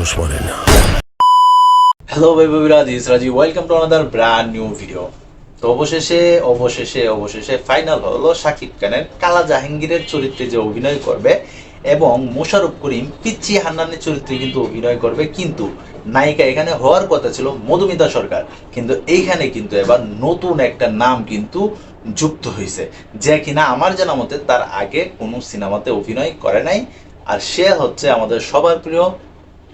মানুষ মরে না। হ্যালো ভাই ববিরা this Raji welcome to another brand new video তো অবশেষে অবশেষে অবশেষে ফাইনাল হলো শাকিব খানের কালা জাহাঙ্গীরের চরিত্রে যে অভিনয় করবে এবং মোশারফ করিম পিচ্ছি হান্নানের চরিত্রে কিন্তু অভিনয় করবে। কিন্তু নায়িকা এখানে হওয়ার কথা ছিল মধুমিতা সরকার। কিন্তু এইখানে কিন্তু এবার নতুন একটা নাম কিন্তু যুক্ত হয়েছে। যে কিনা আমার জানা মতে তার আগে কোনো সিনেমাতে অভিনয় করে নাই। আর সে হচ্ছে আমাদের সবার প্রিয়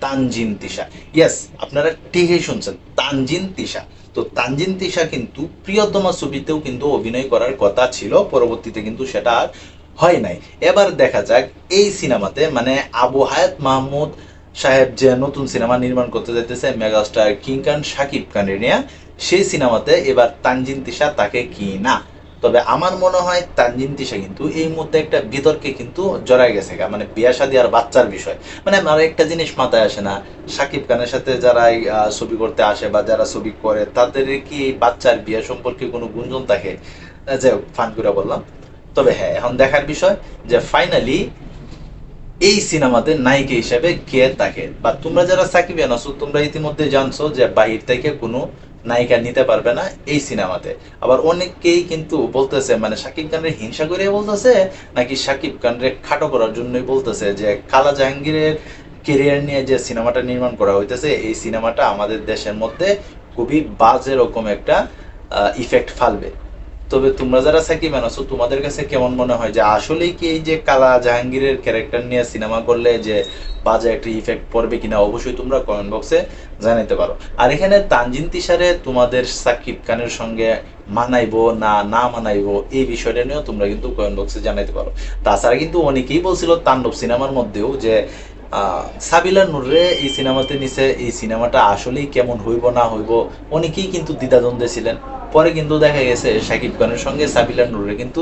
তানজিন তিশা। ইয়াস আপনারা ঠিকই শুনছেন, তানজিন তিশা। তো তানজিন তিশা কিন্তু প্রিয়তমা ছবিতেও কিন্তু অভিনয় করার কথা ছিল, পরবর্তীতে কিন্তু সেটা আর হয় নাই। এবার দেখা যাক এই সিনেমাতে মানে আবু হায়াত মাহমুদ সাহেব যে নতুন সিনেমা নির্মাণ করতে যাইতেছে, মেগাস্টার কিং খান, শাকিব খানের নিয়ে সেই সিনেমাতে এবার তানজিন তিশা তাকে কি না? তবে আমার মনে হয় তানজিন তিশা কিন্তু এই মুহূর্তে একটা বিতর্কে কিন্তু জড়ায় গেছে মানে বিয়া শাদী আর বাচ্চার বিষয়। মানে আমার একটা জিনিস মাথায় আসে না, সাকিব খানের সাথে যারা ছবি করতে আসে বা যারা ছবি করে, তাদের কি বাচ্চার বিয়ে সম্পর্কে কোনো গুঞ্জন থাকে? যে ফান করে বললাম। তবে হ্যাঁ এখন দেখার বিষয় যে ফাইনালি এই সিনেমাতে নায়িকা হিসেবে কে থাকে? বা তোমরা যারা সাকিবিয়ান আছো, তোমরা ইতিমধ্যে জানছো যে বাহির থেকে কোনো নায়িকা নিতে পারবে না এই সিনেমাতে। আবার অনেকেই কিন্তু বলতেছে মানে শাকিব খানের হিংসা করে বলতেছে, নাকি শাকিব খানরে খাটো করার জন্যই বলতেছে যে, কালা জাহাঙ্গীরের কেরিয়ার নিয়ে যে সিনেমাটা নির্মাণ করা হইতেছে, এই সিনেমাটা আমাদের দেশের মধ্যে খুবই বাজে রকম একটা ইফেক্ট ফালবে। তবে তোমরা যারা সাকিব আছো তোমাদের কাছে কেমন মনে হয়? যে আসলেই কি এই যে কালা জাহাঙ্গীরের ক্যারেক্টার নিয়ে সিনেমা করলে যে বাজে একটা ইফেক্ট পড়বে কিনা, অবশ্যই তোমরা কমেন্ট বক্সে জানাইতে পারো। আর এখানে তানজিন তিশারে তোমাদের সাকিব খানের সঙ্গে মানাইবো না না মানাইবো, এই বিষয়টা নিয়েও তোমরা কিন্তু কমেন্ট বক্সে জানাইতে পারো। তাছাড়া কিন্তু অনেকেই বলছিল তাণ্ডব সিনেমার মধ্যেও যে সাবিলা নুররে এই সিনেমাতে নিছে, এই সিনেমাটা আসলেই কেমন হইব, না হইব, অনেকেই কিন্তু দ্বিধাদ্বন্দ্বে ছিলেন। পরে কিন্তু দেখা গেছে শাকিব খানের সঙ্গে সাবিলা নুররে কিন্তু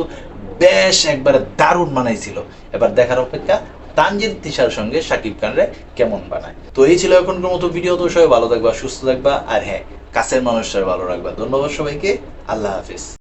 বেশ একবারে দারুণ মানাইছিল। এবার দেখার অপেক্ষা তানজিন তিশার সঙ্গে শাকিব খানরে কেমন বানায়। তো এই ছিল এখনকার মতো ভিডিও, তো সবাই ভালো থাকবা, সুস্থ থাকবা, আর হ্যাঁ কাছের মানুষরা ভালো রাখবা। ধন্যবাদ সবাইকে, আল্লাহ হাফিজ।